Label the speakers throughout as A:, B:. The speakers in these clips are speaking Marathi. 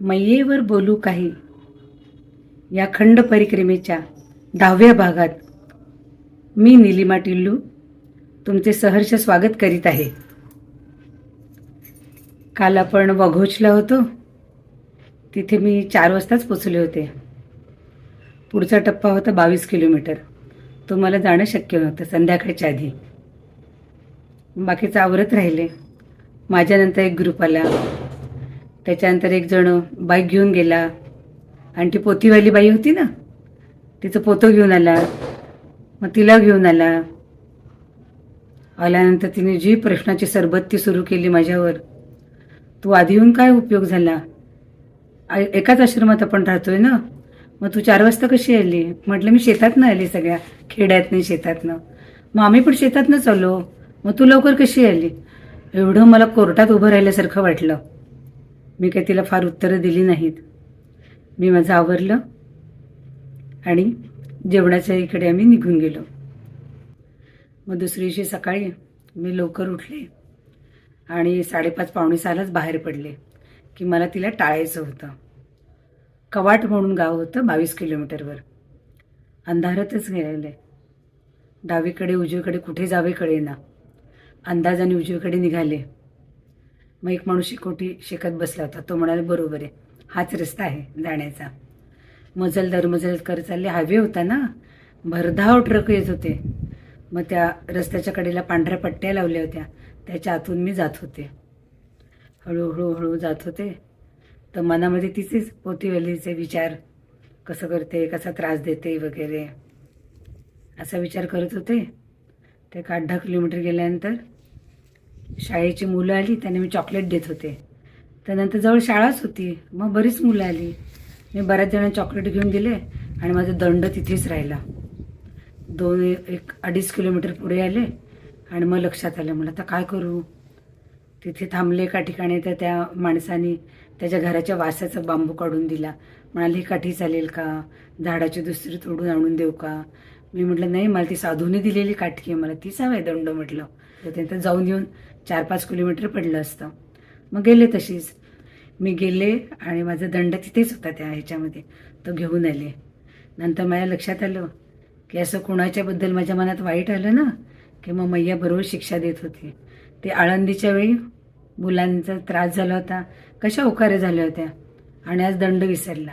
A: मैयेवर बोलू काही. या खंड परिक्रमेच्या दहाव्या भागात मी निलिमा टिल्लू तुमचे सहर्ष स्वागत करीत आहे. काल आपण वघोचला होतो. तिथे मी चार वाजताच पोचले होते. पुढचा टप्पा होता बावीस किलोमीटर. तो मला जाणं शक्य नव्हतं संध्याकाळच्या आधी. बाकीचं आवरत राहिले. माझ्यानंतर एक ग्रुप आला. त्याच्यानंतर एक जण बाईक घेऊन गेला. आणि ती पोतीवाली बाई होती ना तिचं पोतं घेऊन आला मग तिला घेऊन आला. आल्यानंतर तिने जी प्रश्नाची सरबत्ती सुरू केली माझ्यावर तू आधी येऊन काय उपयोग झाला? एकाच आश्रमात आपण राहतोय ना मग तू चार वाजता कशी आली? म्हटलं मी शेतातनं आली सगळ्या खेड्यातनं शेतातनं. मग आम्ही पण शेतातनंच आलो. मग तू लवकर कशी आली? एवढं मला कोर्टात उभं राहिल्यासारखं वाटलं. मी काही तिला फार उत्तरं दिली नाहीत. मी माझं आवरलं आणि जेवणाच्या इकडे आम्ही निघून गेलो. मग दुसरी दिवशी सकाळी मी लवकर उठले आणि साडेपाच पावणे सहालाच बाहेर पडले की मला तिला टाळायचं होतं. कवाट म्हणून गाव होतं बावीस किलोमीटरवर. अंधारातच गेलेलं. डावीकडे उजवीकडे कुठे जावे कळेना. अंदाजाने उजवीकडे निघाले. मग एक माणूस शिकोटी शिकत बसला होता. तो म्हणाला बरोबर आहे. हाच रस्ता आहे जाण्याचा. मजल दर मजल करत चालले. हायवे होता ना. भरधाव ट्रक येत होते. मग त्या रस्त्याच्या कडेला पांढऱ्या पट्ट्या लावल्या होत्या. त्याच्या आतून मी जात होते. हळूहळू हळू जात होते. तर मनामध्ये तिचेच पोतीवलीचे विचार कसं करते कसा त्रास देते वगैरे असा विचार करत होते. ते एक आठ दहा किलोमीटर गेल्यानंतर शाळेची मुलं आली त्यांना मी चॉकलेट देत होते. त्यानंतर जवळ शाळाच होती मग बरीच मुलं आली. मी बऱ्याच जणांना चॉकलेट घेऊन दिले आणि माझा दंड तिथेच राहिला. दोन एक अडीच किलोमीटर पुढे आले आणि मग लक्षात आलं मला आता काय करू? तिथे थांबले एका ठिकाणी तर त्या माणसाने त्याच्या घराच्या वासाचा बांबू काढून दिला. म्हणाले काठी चालेल का? झाडाची दुसरी तोडून आणून देऊ का? मी म्हटलं नाही मला ती साधूने दिलेली काठी आहे मला तीच हवं आहे दंड म्हटलं. तर त्यानंतर जाऊन येऊन चार पाच किलोमीटर पडलं असतं. मग गेले तशीच. मी गेले आणि माझा दंड तिथेच होता त्या ह्याच्यामध्ये. तो घेऊन आले. नंतर माझ्या लक्षात आलं की असं कोणाच्याबद्दल माझ्या मनात वाईट आलं ना की मग मैया बरोबर शिक्षा देत होती. ते आळंदीच्या वेळी मुलांचा त्रास झाला होता. कशा उकाऱ्या झाल्या होत्या. आणि आज दंड विसरला.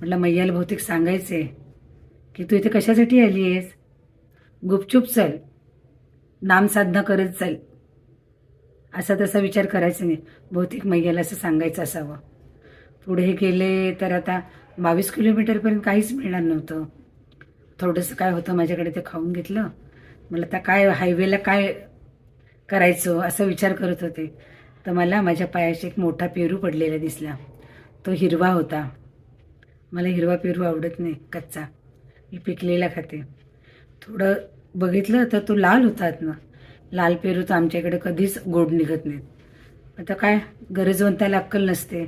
A: म्हटलं मैयाला बहुतेक सांगायचे की तू इथे कशासाठी आली आहेस? गुपचूप चल. नामसाधना करत चल. असा तसा विचार करायचा नाही. बहुतेक मैयाला असं सांगायचं असावं. पुढे गेले तर आता बावीस किलोमीटरपर्यंत काहीच मिळणार नव्हतं. थोडंसं काय होतं माझ्याकडे ते खाऊन घेतलं. मला आता काय हायवेला काय करायचं असा विचार करत होते. तर मला माझ्या पायाशी एक मोठा पेरू पडलेला दिसला. तो हिरवा होता. मला हिरवा पेरू आवडत नाही कच्चा. मी पिकलेला खाते. थोडं बघितलं तर तो लाल होता ना. लाल पेरू तर आमच्याकडे कधीच गोड निघत नाहीत. आता काय गरजवंताला अक्कल नसते.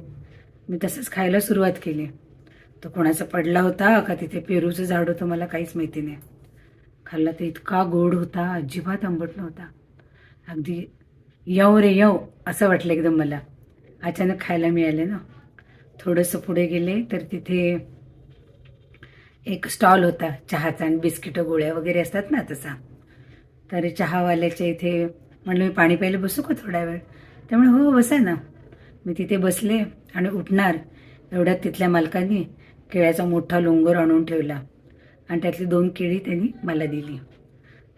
A: मी तसंच खायला सुरुवात केली. तो कोणाचा पडला होता का तिथे पेरूचं झाड होतं मला काहीच माहिती नाही. खाल्ला तर इतका गोड होता अजिबात आंबट नव्हता. अगदी यव रे यव असं वाटलं एकदम मला. अचानक खायला मिळाले ना. थोडंसं पुढे गेले तर तिथे एक स्टॉल होता चहाचा आणि बिस्किटं गोळ्या वगैरे असतात ना तसा. तर चहावाल्याच्या इथे म्हणलं मी पाणी प्यायला बसू का थोडा वेळ? त्यामुळे हो, हो बसा ना. मी तिथे बसले आणि उठणार. एवढ्यात तिथल्या मालकांनी केळ्याचा मोठा लोंगर आणून ठेवला आणि त्यातली दोन केळी त्यांनी मला दिली.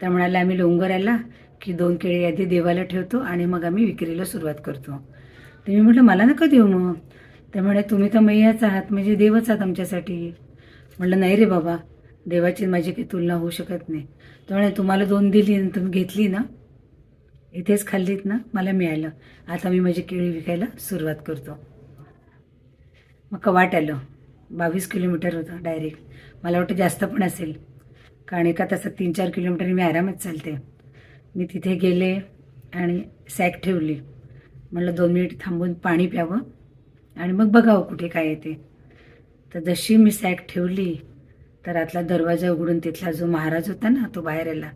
A: तर म्हणाला आम्ही लोंगर आला की दोन केळी आधी देवाला ठेवतो आणि मग आम्ही विक्रीला सुरुवात करतो. तर मी म्हटलं मला नका देऊ मग. तर म्हणे तुम्ही तर मैयाच आहात म्हणजे देवच आहात आमच्यासाठी. म्हटलं नाही रे बाबा देवाची माझी काही तुलना होऊ शकत नाही. तर म्हणे तुम्हाला दोन दिली आणि तुम्ही घेतली ना इथेच खाल्लीत ना मला मिळालं. आता मी माझी केळी विकायला सुरुवात करतो. मग कवाट आलं. बावीस किलोमीटर होतं डायरेक्ट. मला वाटतं जास्त पण असेल. कारण एका तासात तीन चार किलोमीटर मी आरामात चालते. मी तिथे गेले आणि सॅक ठेवली. म्हटलं दोन मिनिट थांबून पाणी प्यावं आणि मग बघावं कुठे काय येते तर जशी मी सॅक ठेवली तर आतला दरवाजा उघडून तिथला जो महाराज होता ना तो बाहेर आला.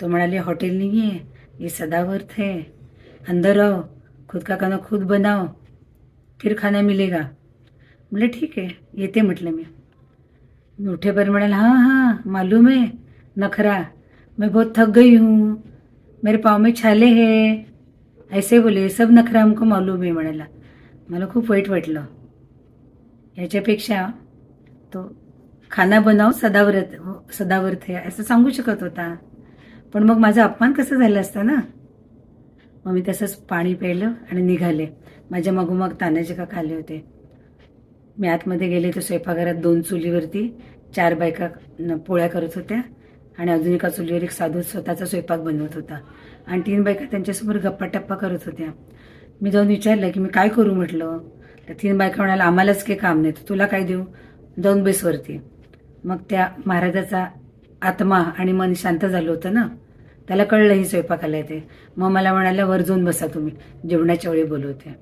A: तो म्हणाले हॉटेल नाही आहे ये सदावर्थ है. अंदर आओ खुद का खाना खुद बनाओ. फिर खाना मिलेगा. म्हटलं ठीक आहे येते म्हटलं मी. मी उठे पर म्हणाला हां हां मालूम है नखरा मैं बहुत थक गई हूँ मेरे पाव में छाले है. ऐसे बोले सब नखरा हमको मालूम आहे म्हणाला. मला खूप वाईट वाटलं. ह्याच्यापेक्षा तो खाना बनाव सदाव्रत हो, सदाव्रत आहे असं सांगू शकत होता. पण मग माझा अपमान कसं झालं असतं ना? मग मी तसंच पाणी प्यायलं आणि निघाले. माझ्या मागोमाग तानाजी का खाल्ले होते. मी आतमध्ये गेले तर स्वयंपाकघरात दोन चुलीवरती चार बायका पोळ्या करत होत्या आणि अजून एका चुलीवर एक साधू स्वतःचा स्वयंपाक बनवत होता. आणि तीन बायका त्यांच्यासमोर गप्पा टप्पा करत होत्या. मी जाऊन विचारलं की मी काय करू म्हटलं? तर तीन बायका म्हणाला आम्हालाच काही काम नाही तर तुला काय देऊ? जाऊन बेसवरती मग त्या महाराजाचा आत्मा आणि मन शांत झालं होतं ना? त्याला कळलं ही स्वयंपाकाला येते. मग मला म्हणाला वर जाऊन बसा तुम्ही जेवणाच्या वेळी बोलवते.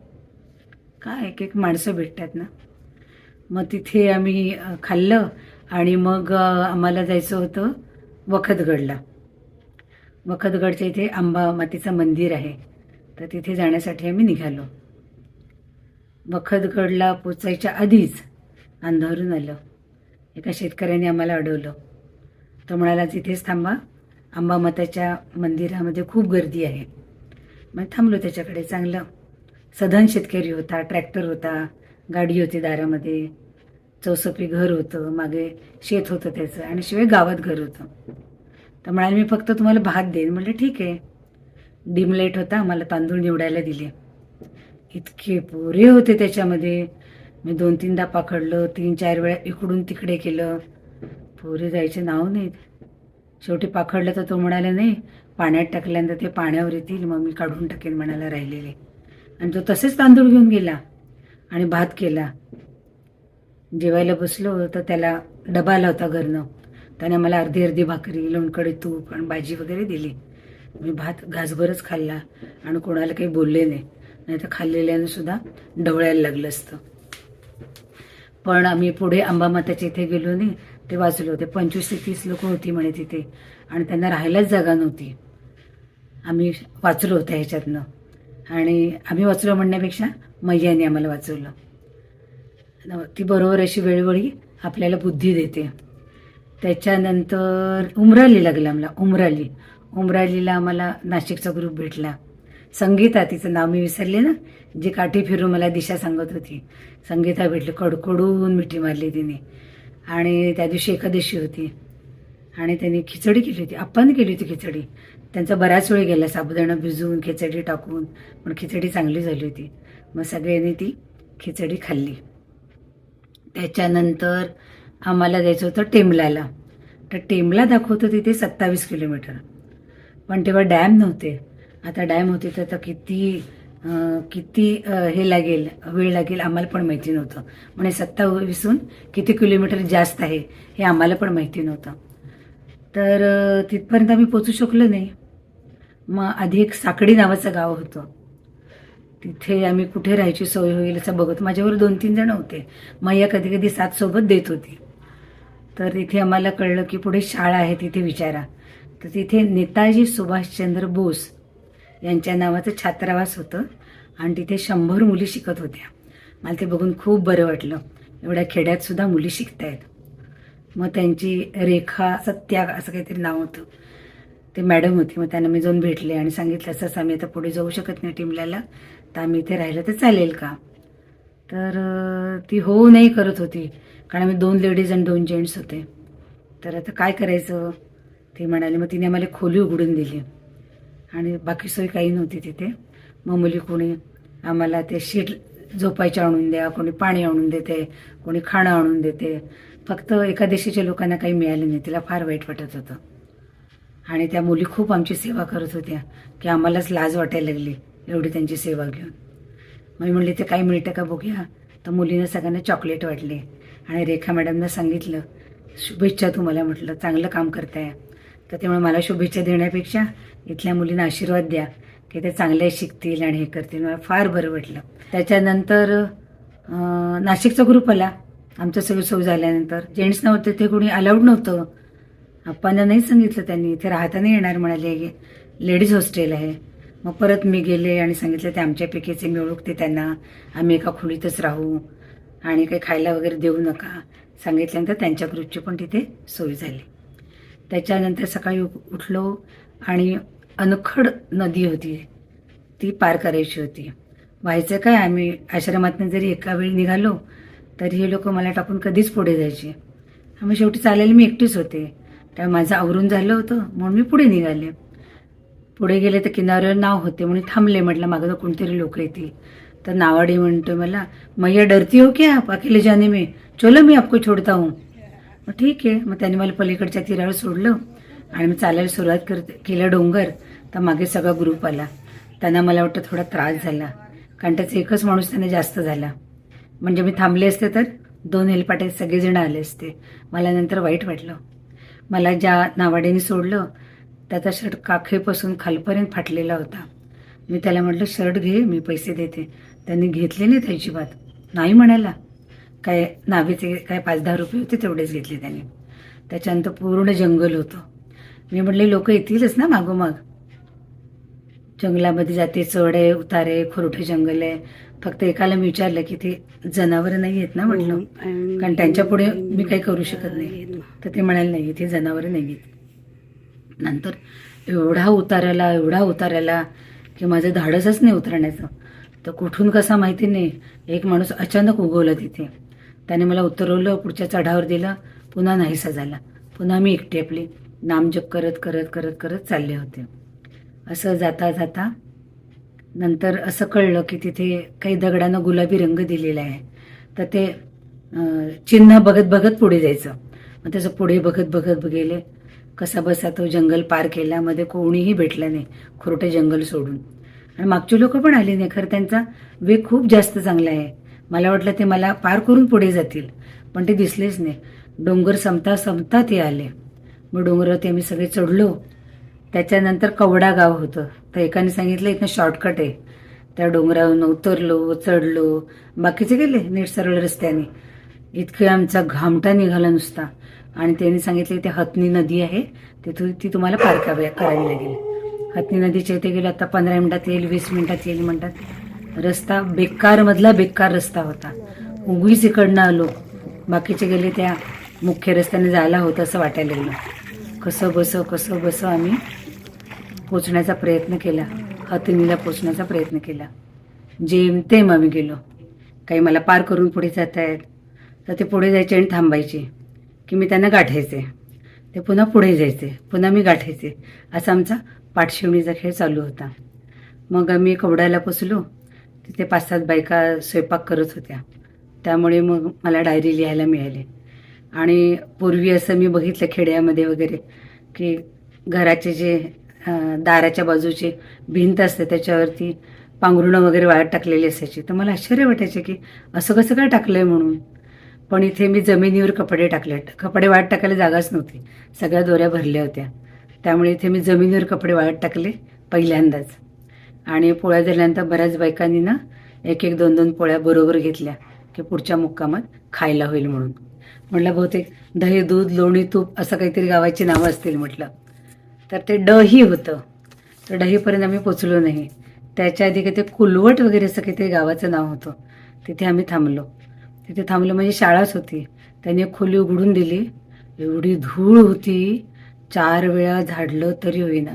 A: काय एक एक माणसं भेटतात ना? मग तिथे आम्ही खाल्लं आणि मग आम्हाला जायचं होतं वखतगडला वखतगडच्या इथे आंबा मातीचं मंदिर आहे. तर तिथे जाण्यासाठी आम्ही निघालो. वखतगडला पोचायच्या आधीच अंधारून आलं. एका शेतकऱ्याने आम्हाला अडवलं. तो म्हणाला तिथेच थांबा. अंबामाताच्या मंदिरामध्ये खूप गर्दी आहे. मग थांबलो त्याच्याकडे. चांगलं. सधन शेतकरी होता ट्रॅक्टर होता गाडी होती दारामध्ये. चौसपी घर होतं मागे शेत होतं त्याचं आणि शिवाय गावात घर होतं. तर म्हणाले मी फक्त तुम्हाला भात देईन. म्हटलं ठीक आहे. डिम होता मला तांदूळ निवडायला दिले. इतके पोरे होते त्याच्यामध्ये. मी दोन तीनदा पाखडलं तीन चार वेळा इकडून तिकडे केलं. पोरे जायचे नाव नाहीत. शेवटी पाखडलं तर तो म्हणाला नाही पाण्यात टाकल्यानंतर ते पाण्यावर येतील मग मी काढून टाकेन म्हणाला राहिलेले. आणि तो तसेच तांदूळ घेऊन गेला आणि भात केला. जेवायला बसलो तर त्याला डबा आला होता घरनं. त्याने मला अर्धी अर्धी भाकरी लोणकडे तूप आणि भाजी वगैरे दिली. मी भात घासभरच खाल्ला आणि कोणाला काही बोलले नाही. नाही तर खाल्लेल्यानं सुद्धा ढवळायला लागलं असतं. पण आम्ही पुढे अंबामाताच्या इथे गेलो नाही ते वाचलो होते. पंचवीस ते तीस लोक होती म्हणे तिथे. आणि त्यांना राहायलाच जागा नव्हती. आम्ही वाचलो होतं ह्याच्यातनं. आणि आम्ही वाचलो म्हणण्यापेक्षा मैयाने आम्हाला वाचवलं. ती बरोबर अशी वेळोवेळी आपल्याला बुद्धी देते. त्याच्यानंतर उमराली लागला आम्हाला उमराली. उमरालीला आम्हाला नाशिकचा ग्रुप भेटला. संगीता तिचं नाव मी विसरले ना? जी काठी फिरून मला दिशा सांगत होती. संगीता भेटली कडकडून मिठी मारली तिने. आणि त्या दिवशी एकादशी होती. आणि त्यांनी खिचडी केली होती. आपण केली होती खिचडी. त्यांचा बराच वेळ गेला साबुदाणा भिजवून खिचडी टाकून. पण खिचडी चांगली झाली होती. मग सगळ्यांनी ती खिचडी खाल्ली. त्याच्यानंतर आम्हाला जायचं होतं टेमलाला. तर टेमला दाखवतं तिथे सत्तावीस किलोमीटर. पण तेव्हा डॅम नव्हते. आता डॅम होते तर आता किती किती हे लागेल वेळ लागेल आम्हाला पण माहिती नव्हतं. म्हणजे सत्तावीसून किती किलोमीटर जास्त आहे हे आम्हाला पण माहिती नव्हतं. तर तिथपर्यंत आम्ही पोचू शकलो नाही. मग आधी एक साकडी नावाचं गाव होतं. तिथे आम्ही कुठे राहायची सोय होईल असं बघत माझ्यावर दोन तीन जण होते. मैया कधी कधी साथ सोबत देत होती. तर तिथे आम्हाला कळलं की पुढे शाळा आहे तिथे विचारा. तर तिथे नेताजी सुभाषचंद्र बोस यांच्या नावाचं छात्रावास होतं. आणि तिथे शंभर मुली शिकत होत्या. मला ते बघून खूप बरं वाटलं. एवढ्या खेड्यात सुद्धा मुली शिकतायत. मग त्यांची रेखा सत्या असं काहीतरी नाव होतं. ते मॅडम होती. मग त्यांना मी जाऊन भेटले आणि सांगितलं असं असं आम्ही आता पुढे जाऊ शकत नाही टीमल्याला तर आम्ही इथे राहिलं तर चालेल का? तर ती हो नाही करत होती. कारण आम्ही दोन लेडीज आणि दोन जेंट्स होते. तर आता काय करायचं? ते म्हणाले मग तिने आम्हाला खोली उघडून दिली. आणि बाकी सोय काही नव्हती तिथे. मग मुली कोणी आम्हाला ते शीट झोपायचे आणून द्या कोणी पाणी आणून देते कोणी खाणं आणून देते. फक्त एकादशीच्या लोकांना काही मिळालं नाही तिला फार वाईट वाटत होतं. आणि त्या मुली खूप आमची सेवा करत होत्या की आम्हालाच लाज वाटायला लागली एवढी त्यांची सेवा घेऊन. मग मी म्हणले ते काही मिळतं का बघूया? तर मुलीनं सगळ्यांना चॉकलेट वाटले. आणि रेखा मॅडमनं सांगितलं शुभेच्छा तुम्हाला म्हटलं चांगलं काम करताय. तर त्यामुळे मला शुभेच्छा देण्यापेक्षा इथल्या मुलींना आशीर्वाद द्या की ते चांगले शिकतील आणि हे करतील. मला फार बरं वाटलं. त्याच्यानंतर नाशिकचा ग्रुप आला आमचं सगळं सोय झाल्यानंतर. जेंट्स नव्हते ते कोणी अलाउड नव्हतं. आप्पांना नाही सांगितलं त्यांनी. इथे राहता नाही येणार म्हणाले लेडीज हॉस्टेल आहे. मग परत मी गेले आणि सांगितलं ते आमच्यापैकीचे मी ओळखते त्यांना. आम्ही एका खोलीतच राहू आणि काही खायला वगैरे देऊ नका. सांगितल्यानंतर त्यांच्या ग्रुपची पण तिथे सोय झाली. त्याच्यानंतर सकाळी उ- उठलो आणि अनखड नदी होती. ती पार करायची होती. व्हायचं काय आम्ही आश्रमातनं जरी एका वेळी निघालो तरी हे लोक मला टाकून कधीच पुढे जायचे. आम्ही शेवटी चालायला मी एकटीच होते. त्यामुळे माझं आवरून झालं होतं म्हणून मी पुढे निघाले. पुढे गेले तर किनाऱ्यावर नाव होते म्हणून थांबले म्हटलं मागं कोणतरी लोक येतील. तर नावाडी म्हणतो मला मैया डरती हो क्या आप? अकेले जाने में? चलो मी आपको छोड़ता हूँ. मग ठीक आहे मग त्याने मला पलीकडच्या तीरावर सोडलं. आणि मी चालायला सुरुवात करते केलं डोंगर तर मागे सगळा ग्रुप आला. त्यांना मला वाटतं थोडा त्रास झाला कारण त्याचा एकच माणूस त्याने जास्त झाला. म्हणजे मी थांबले असते तर दोन हेलपाटे सगळेजण आले असते. मला नंतर वाईट वाटलं. मला ज्या नावाड्याने सोडलं त्याचा शर्ट काखेपासून खालपर्यंत फाटलेला होता. मी त्याला म्हटलं शर्ट घे मी पैसे देते. त्यांनी घेतले नाही त्याची बात. नाही म्हणायला काय नावेचे काय पाच दहा रुपये होते तेवढेच घेतले त्यांनी. त्याच्यानंतर पूर्ण जंगल होतं. मी म्हटले लोक येतीलच ना मागोमाग. जंगलामध्ये जाते चढ आहे उतार आहे खोरठे जंगल आहे. फक्त एकाला मी विचारलं की ते जनावरं नाही आहेत ना म्हटलं. कारण त्यांच्या पुढे मी काही करू शकत नाही. तर ते म्हणाले नाही इथे जनावरं नाही आहेत. नंतर एवढा उताराला एवढा उताराला की माझं धाडसच नाही उतरण्याचं. तर कुठून कसा माहिती नाही. एक माणूस अचानक उगवला तिथे. त्याने मला उतरवलं पुढच्या चढावर दिलं पुन्हा नाहीसा झाला. पुन्हा मी एकटी आपली. नामजप करत करत करत करत चालले होते. असं जाता जाता नंतर असं कळलं की तिथे काही दगडानं गुलाबी रंग दिलेला आहे. तर ते चिन्ह बघत बघत पुढे जायचं. मग त्याचं पुढे बघत बघत गेले. कसा बसा तो जंगल पार केला. मध्ये कोणीही भेटलं नाही. खुरटे जंगल सोडून. आणि मागचे लोक पण आले नाही. खरं त्यांचा वेग खूप जास्त चांगला आहे. मला वाटलं ते मला पार करून पुढे जातील. पण ते दिसलेच नाही. डोंगर संपता संपता ते आले. मग डोंगरावरती आम्ही सगळे चढलो. त्याच्यानंतर कवडा गाव होतं. तर एकाने सांगितलं इथं शॉर्टकट आहे. त्या डोंगरावरून उतरलो चढलो. बाकीचे गेले नीट सरळ रस्त्याने. इतके आमचा घामटा निघाला नुसता. आणि त्यांनी सांगितलं इथे हतनी नदी आहे. तिथून ती तुम्हाला पार करावी करावी लागेल. हतनी नदीच्या इथे गेलो आता पंधरा मिनिटात येईल वीस मिनिटात येईल म्हणतात. रस्ता बेकार मधला बेकार रस्ता होता. उगीच इकडनं आलो. बाकीचे गेले त्या मुख्य रस्त्याने जायला होतं असं वाटायला लागलं. कसं बसं कसं बसं आम्ही पोचण्याचा प्रयत्न केला. हतनीला पोचण्याचा प्रयत्न केला. जेमतेम आम्ही गेलो. काही मला पार करून पुढे जात आहेत तर ते पुढे जायचे आणि थांबायचे. की मी त्यांना गाठायचे. ते पुन्हा पुढे जायचे. पुन्हा मी गाठायचे. असा आमचा पाठशिवणीचा खेळ चालू होता. मग आम्ही कवड्याला पोचलो. तिथे पाच सात बायका स्वयंपाक करत होत्या. त्यामुळे मग मला डायरी लिहायला मिळाली. आणि पूर्वी असं मी बघितलं खेड्यामध्ये वगैरे की घराचे जे दाराच्या बाजूचे भिंत असते त्याच्यावरती पांघरुणं वगैरे वाळत टाकलेली असायची. तर मला आश्चर्य वाटायचे की असं कसं काय टाकलं आहे म्हणून. पण इथे मी जमिनीवर कपडे टाकले. कपडे वाळत टाकायला जागाच नव्हती. सगळ्या दोऱ्या भरल्या होत्या. त्यामुळे इथे मी जमिनीवर कपडे वाळत टाकले पहिल्यांदाच. आणि पोळ्या झाल्यानंतर बऱ्याच बायकांनी ना एक एक दोन दोन पोळ्या बरोबर घेतल्या की पुढच्या मुक्कामात खायला होईल म्हणून. म्हटलं बहुतेक दही दूध लोणी तूप असं काहीतरी गावाची नावं असतील म्हटलं. तर ते डही होतं. तर डहीपर्यंत आम्ही पोचलो नाही. त्याच्या आधी काही ते कुलवट वगैरे असं काहीतरी गावाचं नाव होतं. तिथे आम्ही थांबलो. तिथे थांबलो म्हणजे शाळाच होती. त्यांनी खोली उघडून दिली. एवढी धूळ होती. चार वेळा झाडलं तरी होईना.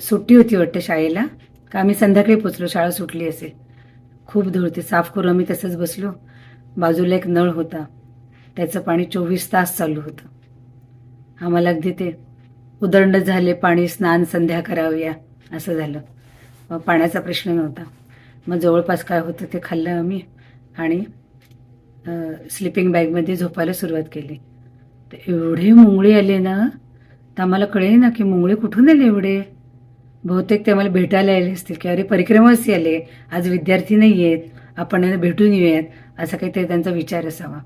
A: सुट्टी होती वाटतं शाळेला. का आम्ही संध्याकाळी पोचलो. शाळा सुटली असेल. खूप धूळ होती. साफ करून आम्ही तसंच बसलो. बाजूला एक नळ होता. त्याचं पाणी चोवीस तास चालू होतं. आम्हाला अगदी ते उदंड झाले पाणी स्नान संध्या करावया असं झालं. मग पाण्याचा प्रश्न नव्हता. मग जवळपास काय होतं ते खाल्लं आम्ही आणि स्लिपिंग बॅगमध्ये झोपायला सुरुवात केली. तर एवढे मुंगळी आले ना तर आम्हाला कळेल ना की मुंगळे कुठून आले एवढे? बहुतेक ते आम्हाला भेटायला आले असतील की अरे परिक्रमासी आले आज विद्यार्थी नाही आहेत आपण भेटून येऊयात असा काहीतरी त्यांचा विचार असावा.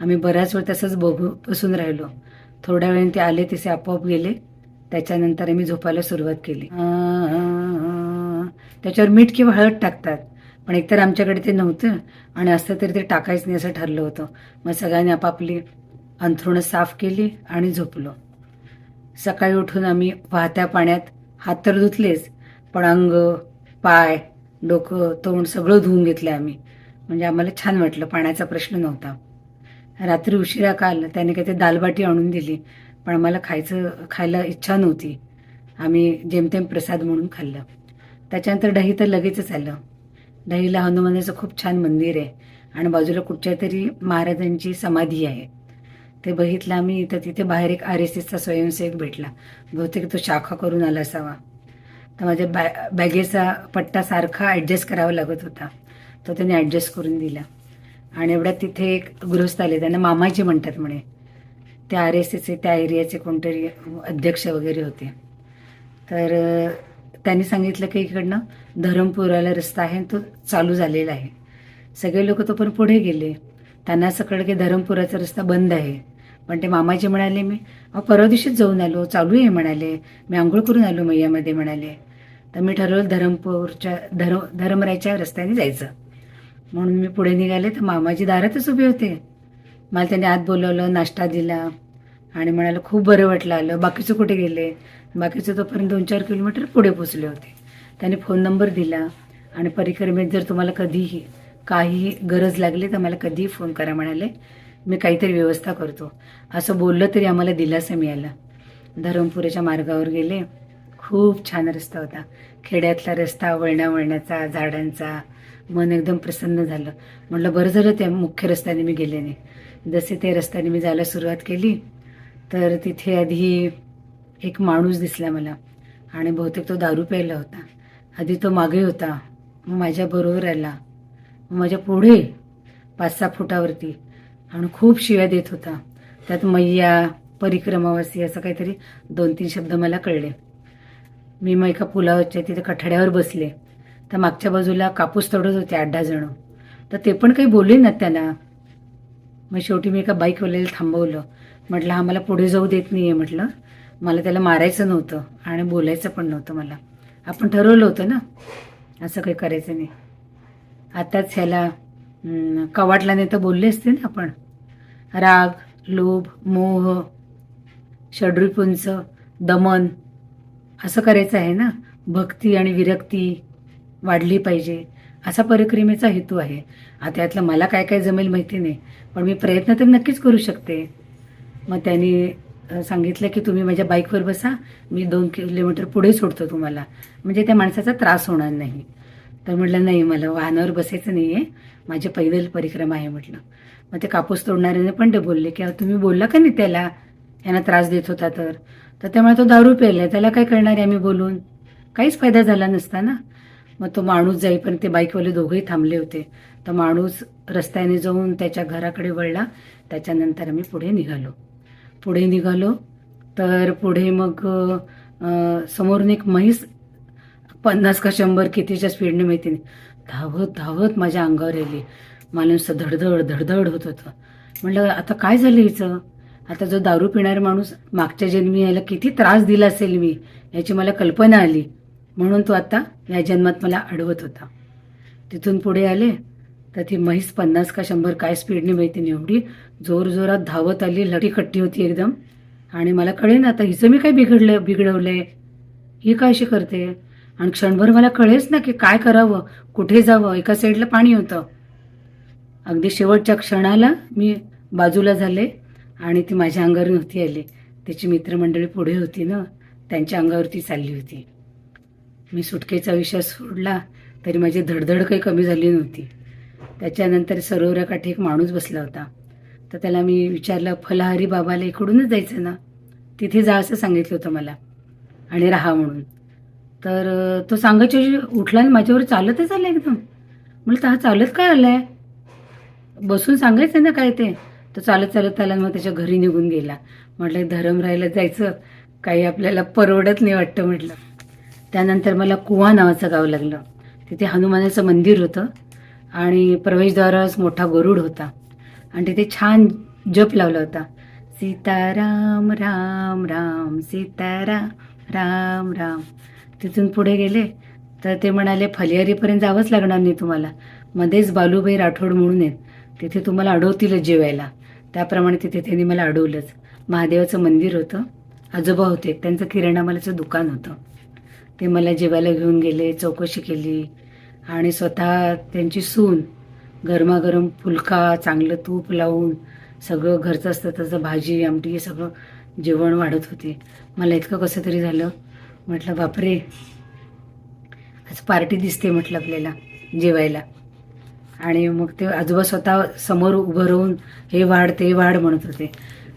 A: आम्ही बराच वेळ तसंच बघू बसून राहिलो. थोड्या वेळाने ते आले तसे आपोआप गेले. त्याच्यानंतर आम्ही झोपायला सुरुवात केली. त्याच्यावर मीठ किंवा हळद टाकतात. पण एकतर आमच्याकडे ते नव्हतं आणि असं तरी ते टाकायचं नाही असं ठरलं होतं. मग सगळ्यांनी आपापली अंथरुणं साफ केली आणि झोपलो. सकाळी उठून आम्ही वाहत्या पाण्यात हात तर धुतलेच पण अंग पाय डोकं तोंड सगळं धुवून घेतलं आम्ही. म्हणजे आम्हाला छान वाटलं पाण्याचा प्रश्न नव्हता. रात्री उशिरा काल त्याने काही ते दालबाटी आणून दिली. पण आम्हाला खायचं खायला इच्छा नव्हती. आम्ही जेमतेम प्रसाद म्हणून खाल्लं. त्याच्यानंतर दही तर लगेचच आलं. दहीला हनुमानाचं खूप छान मंदिर आहे आणि बाजूला कुठच्या तरी महाराजांची समाधी आहे. ते बघितलं आम्ही तर तिथे बाहेर एक आर एस एसचा स्वयंसेवक भेटला. बहुतेक तो शाखा करून आला असावा. तर माझ्या बॅ बॅगेचा पट्टा सारखा ॲडजस्ट करावा लागत होता. तो त्याने ॲडजस्ट करून दिला. आणि एवढ्या तिथे एक गृहस्थ आले. त्यांना मामाजी म्हणतात म्हणे. ते आर एस एचे त्या एरियाचे कोणतरी अध्यक्ष वगैरे होते. तर त्यांनी सांगितलं की इकडनं धरमपुराला रस्ता आहे तो चालू झालेला आहे. सगळे लोक तो पण पुढे गेले. त्यांना असं कळलं की धरमपुराचा रस्ता बंद आहे. पण ते मामाजी म्हणाले मी अहो परवा दिवशीच जाऊन आलो. चालू आहे म्हणाले. मी आंघोळ करून आलो मैयामध्ये म्हणाले. तर मी ठरवलं धरमपूरच्या धरम धरमरायच्या रस्त्याने जायचं. म्हणून मी पुढे निघाले तर मामाजी दारातच उभे होते. मला त्यांनी आत बोलवलं नाश्ता दिला आणि म्हणाला खूप बरं वाटलं आलं. बाकीचं कुठे गेले? बाकीचं तोपर्यंत दोन चार किलोमीटर पुढे पोचले होते. त्याने फोन नंबर दिला आणि परिक्रमेत जर तुम्हाला कधीही काही गरज लागली तर मला कधीही फोन करा म्हणाले. मी काहीतरी व्यवस्था करतो. असं बोललं तरी आम्हाला दिलासा मिळाला. धरमपुराच्या मार्गावर गेले. खूप छान रस्ता होता. खेड्यातला रस्ता वळण्या वळण्याचा झाडांचा मन एकदम प्रसन्न झालं. म्हटलं बरं झालं त्या मुख्य रस्त्याने मी गेले नाही. जसे त्या रस्त्याने मी जायला सुरुवात केली तर तिथे आधी एक माणूस दिसला मला आणि बहुतेक तो दारू प्यायला होता. आधी तो मागे होता मग माझ्याबरोबर आला मग माझ्या पुढे पाच सहा फुटावरती आणि खूप शिव्या देत होता. त्यात मैया परिक्रमावासी असं काहीतरी दोन तीन शब्द मला कळले. मी मग एका पुलावरच्या तिथे कठड्यावर बसले. तर मागच्या बाजूला कापूस तोडत होते आठ दहा जणं. तर ते पण काही बोलले ना त्यांना. मग शेवटी मी एका बाईकवाल्याला थांबवलं. म्हटलं हा मला पुढे जाऊ देत नाही आहे म्हटलं. मला त्याला मारायचं नव्हतं आणि बोलायचं पण नव्हतं मला. आपण ठरवलं होतं ना. असं काही करायचं नाही. आताच ह्याला कवाटलाने कवाटला नाही तर बोलले असते ना आपण. राग लोभ मोह षड्रिपुंच दमन असं करायचं आहे ना. भक्ती आणि विरक्ती वाढली पाहिजे. असा परिक्रमेचा हेतू आहे. आता यातलं मला काय काय जमेल माहिती नाही. पण मी प्रयत्न तर नक्कीच करू शकते. मग त्यांनी सांगितलं की तुम्ही माझ्या बाईकवर बसा. मी दोन किलोमीटर पुढे सोडतो तुम्हाला. म्हणजे त्या माणसाचा त्रास होणार नाही. तर म्हटलं नाही मला वाहनावर बसायचं नाही आहे माझे पैदल परिक्रमा आहे म्हटलं. मग ते कापूस तोडणाऱ्याने पण ते बोलले की तुम्ही बोलला का नाही त्याला? यांना त्रास देत होता तर. तर त्यामुळे तो दारू प्यायला त्याला काय करणार आहे आम्ही बोलून? काहीच फायदा झाला नसता ना? मग तो माणूस जाईपर्यंत ते बाईकवाले दोघंही थांबले होते. तर माणूस रस्त्याने जाऊन त्याच्या घराकडे वळला. त्याच्यानंतर आम्ही पुढे निघालो. पुढे निघालो. तर पुढे मग समोरून एक म्हैस पन्नास का शंभर कितीच्या स्पीडने माहिती नाही. धावत धावत माझ्या अंगावर आली. मला नुसतं धडधड धडधड होत होतं. म्हटलं आता काय झालं हिचं? आता जो दारू पिणारा माणूस मागच्या जन्मी याला किती त्रास दिला असेल मी? याची मला कल्पना आली. म्हणून तो आता या जन्मात मला अडवत होता. तिथून पुढे आले तर ती म्हैस पन्नास का शंभर काय स्पीडने माहिती नाही एवढी जोर जोरात धावत आली लटी खट्टी होती एकदम. आणि मला कळेन आता हिचं मी काय बिघडलं बिघडवलंय? ही काय अशी करते? आणि क्षणभर मला कळेच ना की काय करावं कुठे जावं एका साईडला पाणी होतं. अगदी शेवटच्या क्षणाला मी बाजूला झाले आणि ती माझ्या अंगावर नव्हती आली. तिची मित्रमंडळी पुढे होती ना त्यांच्या अंगावरती चालली होती. मी सुटकेचा विषय सोडला तरी माझी धडधड काही कमी झाली नव्हती. त्याच्यानंतर सरोवराकाठी एक माणूस बसला होता. तर त्याला मी विचारलं फलहारी बाबाला इकडूनच जायचं ना? तिथे जा असं सांगितलं होतं मला. आणि राहा म्हणून. तर तो सांगायच्या उठला आणि माझ्यावर चालतच आला एकदम. म्हटलं हा चालत काय आलाय? बसून सांगायचं ना काय ते. तो चालत चालत आला मग त्याच्या घरी निघून गेला. म्हटलं धरम राहायला जायचं. काही आपल्याला परवडत नाही वाटतं म्हटलं. त्यानंतर मला कुवा नावाचं गाव लागलं. तिथे हनुमानाचं मंदिर होतं आणि प्रवेशद्वारास मोठा गरुड होता. आणि तिथे छान जप लावला होता. सीताराम राम राम सीताराम राम राम तिथून पुढे गेले तर ते म्हणाले फलियारीपर्यंत जावंच लागणार नाही तुम्हाला. मध्येच बालूबाई राठोड म्हणून आहेत. तिथे तुम्हाला अडवतीलच जेवायला. त्याप्रमाणे तिथे त्यांनी मला अडवलंच. महादेवाचं मंदिर होतं. आजोबा होते. त्यांचं किराणामालाचं दुकान होतं. ते मला जेवायला घेऊन गेले चौकशी केली आणि स्वतः त्यांची सून गरमागरम फुलका चांगलं तूप लावून सगळं घरचं असतं तसं भाजी आमटी हे सगळं जेवण वाढत होते. मला इतकं कसं तरी झालं. म्हटलं बापरे आज पार्टी दिसते म्हटलं आपल्याला जेवायला. आणि मग ते आजोबा स्वतः समोर उभं राहून हे वाढ ते वाढ म्हणत होते.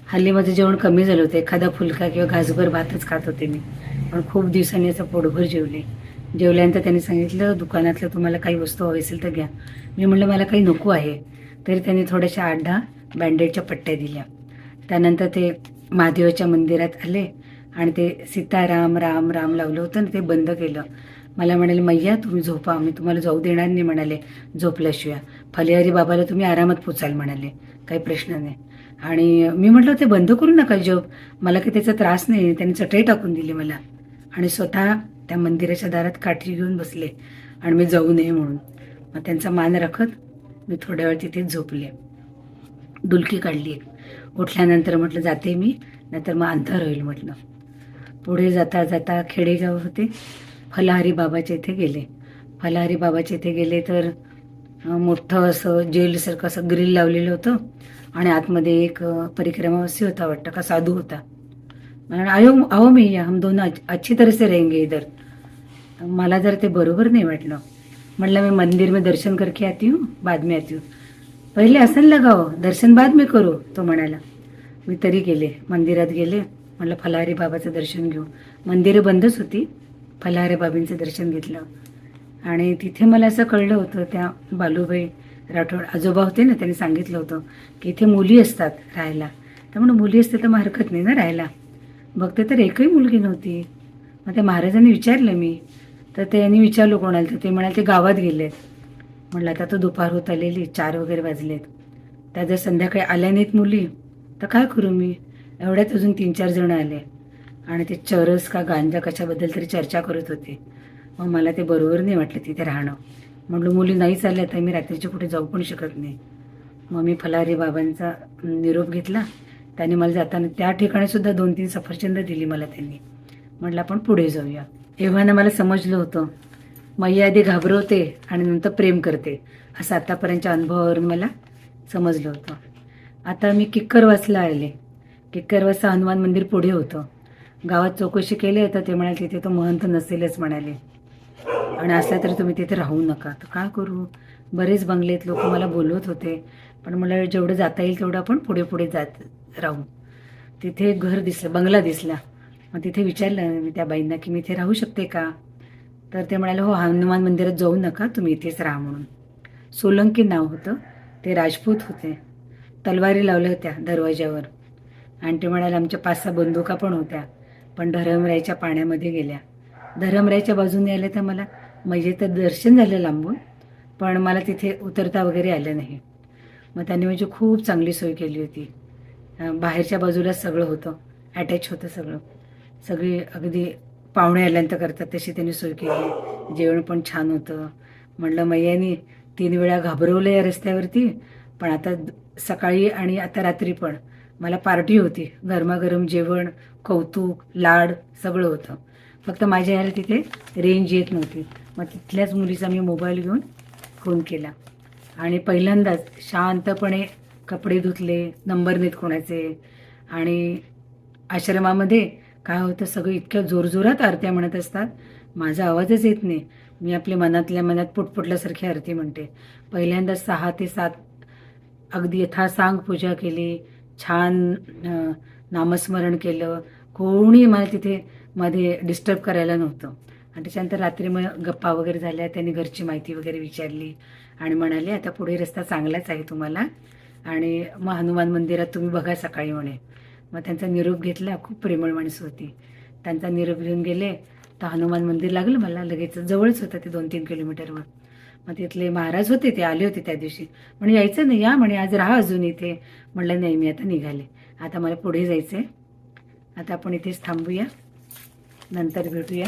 A: हल्ली माझं जेवण कमी झालं होतं. एखादा फुलका किंवा घासभर भातच खात होते मी. पण खूप दिवसांनी असं पोटभर जेवले. जेवल्यानंतर त्यांनी सांगितलं दुकानातलं तुम्हाला काही वस्तू हवी असेल तर घ्या. मी म्हटलं मला काही नको आहे. तरी त्यांनी थोड्याशा आठ दहा बँडेडच्या पट्ट्या दिल्या. त्यानंतर ते महादेवाच्या मंदिरात आले आणि ते सीताराम राम राम लावलं होतं ना ते बंद केलं. मला म्हणाले मैया तुम्ही झोपा मी तुम्हाला जाऊ देणार नाही म्हणाले झोपल्याशिवाय. फलिहारी बाबाला तुम्ही आरामात पोचाल म्हणाले काही प्रश्न नाही. आणि मी म्हटलं ते बंद करू नका जॉब मला काही त्याचा त्रास नाही. त्यांनी चटई टाकून दिली मला. आणि स्वतः त्या मंदिराच्या दारात काठी घेऊन बसले. आणि मी जाऊ नये म्हणून. मग त्यांचा मान राखत मी थोड्या वेळ तिथे झोपले. डुलकी काढली उठल्यानंतर म्हटलं जाते मी नाहीतर मग अंधार होईल म्हटलं. पुढे जाता जाता खेडेगाव होते. फलाहारी बाबाच्या इथे गेले. फलाहारी बाबाच्या इथे गेले तर मोठं असं जेलसारखं असं ग्रिल लावलेलं होतं. आणि आतमध्ये एक परिक्रमावासी होता वाटतं का साधू होता. आयो आओ मी हम दोनों अच्छी तरह से रहेंगे इधर। मला जर ते बरोबर नाही वाटलं म्हटलं मी मंदिर में दर्शन करके आती हूँ बाद में आती हूँ। पहिले आसन लगाओ दर्शन बाद में करू तो म्हणाला. मी तरी गेले मंदिरात गेले म्हटलं फलाहारी बाबाचं दर्शन घेऊ. मंदिरं बंदच होती फलाहारी बाबींचं दर्शन घेतलं. आणि तिथे मला असं कळलं होतं त्या बालूबाई राठोड आजोबा होते ना त्यांनी सांगितलं होतं की इथे मुली असतात राहायला. त्यामुळे मुली असते तर मग हरकत नाही ना राहायला. बघते तर एकही मुलगी नव्हती. मग त्या महाराजांनी विचारलं मी. तर त्यांनी विचारलं कोणाला तर ते म्हणाले ते गावात गेलेत. म्हटलं आता तो दुपार होत आलेली चार वगैरे वाजलेत. त्या जर संध्याकाळी आल्या नाहीत मुली तर काय करू मी? एवढ्यात अजून तीन चार जण आले. आणि ते चरस का गांजा कशाबद्दल तरी चर्चा करत होते. मग मला ते बरोबर नाही वाटलं तिथे राहणं. म्हटलं मुली नाही चालल्या तर मी रात्रीचे कुठे जाऊ पण शकत नाही. मग मी फलारी बाबांचा निरोप घेतला. त्यांनी मला जाताना त्या ठिकाणी सुद्धा दोन तीन सफरचंद दिली मला त्यांनी. म्हटलं आपण पुढे जाऊया. एव्हाना मला समजलं होतं मैया आधी घाबरवते आणि नंतर प्रेम करते. असं आतापर्यंतच्या अनुभवावरून मला समजलं होतं. आता मी किक्करवासला आले. किक्करवासा हनुमान मंदिर पुढे होतं. गावात चौकशी केली तर ते म्हणाले तिथे तो महंत नसेलच म्हणाले. आणि असं तरी तुम्ही तिथे राहू नका. तर काय करू? बरेच बंगलेत लोक मला बोलवत होते पण मला जेवढं जाता येईल तेवढं आपण पुढे पुढे जात राहू. तिथे एक घर दिसलं बंगला दिसला. मग तिथे विचारलं मी त्या बाईंना की मी इथे राहू शकते का? तर ते म्हणाले हो हनुमान मंदिरात जाऊ नका तुम्ही इथेच राहा म्हणून. सोलंकी नाव होतं ते राजपूत होते. तलवारी लावल्या होत्या दरवाज्यावर. आणि ते म्हणाले आमच्या पाच सहा बंदुका पण होत्या पण धरमरायच्या पाण्यामध्ये गेल्या. धरमरायच्या बाजूने आले तर मला म्हणजे तर दर्शन झालं लांबून पण मला तिथे उतरता वगैरे आलं नाही. मग त्यांनी म्हणजे खूप चांगली सोय केली होती. बाहेरच्या बाजूलाच सगळं होतं. अटॅच होतं सगळं. सगळी अगदी पाहुणे आल्यानंतर करतात. तशी त्यांनी सोय केली. जेवण पण छान होतं. म्हणलं मैयानी तीन वेळा घाबरवलं या रस्त्यावरती पण आता सकाळी आणि आता रात्री पण. मला पार्टी होती. गरमागरम जेवण कौतुक लाड सगळं होतं. फक्त माझ्या याला तिथे रेंज येत नव्हती. मग तिथल्याच मुलीचा मी मोबाईल घेऊन फोन केला. आणि पहिल्यांदाच शांतपणे कपडे धुतले नंबर नाहीत कोणाचे. आणि आश्रमामध्ये काय होतं सगळं इतक्या जोरजोरात आरत्या म्हणत असतात. माझा आवाजच येत नाही. मी आपल्या मनातल्या मनात पुटपुटल्यासारखी आरती म्हणते. पहिल्यांदा सहा ते सात अगदी यथासांग पूजा केली. छान नामस्मरण केलं. कोणी मला तिथे मध्ये डिस्टर्ब करायला नव्हतं. आणि त्याच्यानंतर रात्री मग गप्पा वगैरे झाल्या. त्यांनी घरची माहिती वगैरे विचारली आणि म्हणाले आता पुढे रस्ता चांगलाच आहे तुम्हाला. आणि मग हनुमान मंदिरात तुम्ही बघा सकाळी म्हणे. मग त्यांचा निरोप घेतला खूप प्रेमळ माणसं होती. त्यांचा निरोप घेऊन गेले तर हनुमान मंदिर लागलं मला लगेच जवळच होतं ते दोन तीन किलोमीटरवर. मग तिथले महाराज होते ते आले होते त्या दिवशी. म्हणे यायचं नाही या म्हणे आज राहा अजून इथे. म्हणलं नाही मी आता निघाले. आता मला पुढे जायचं आहे आता आपण इथेच थांबूया. नंतर भेटूया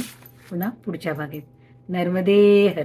A: पुन्हा पुढच्या भागेत. नर्मदे हर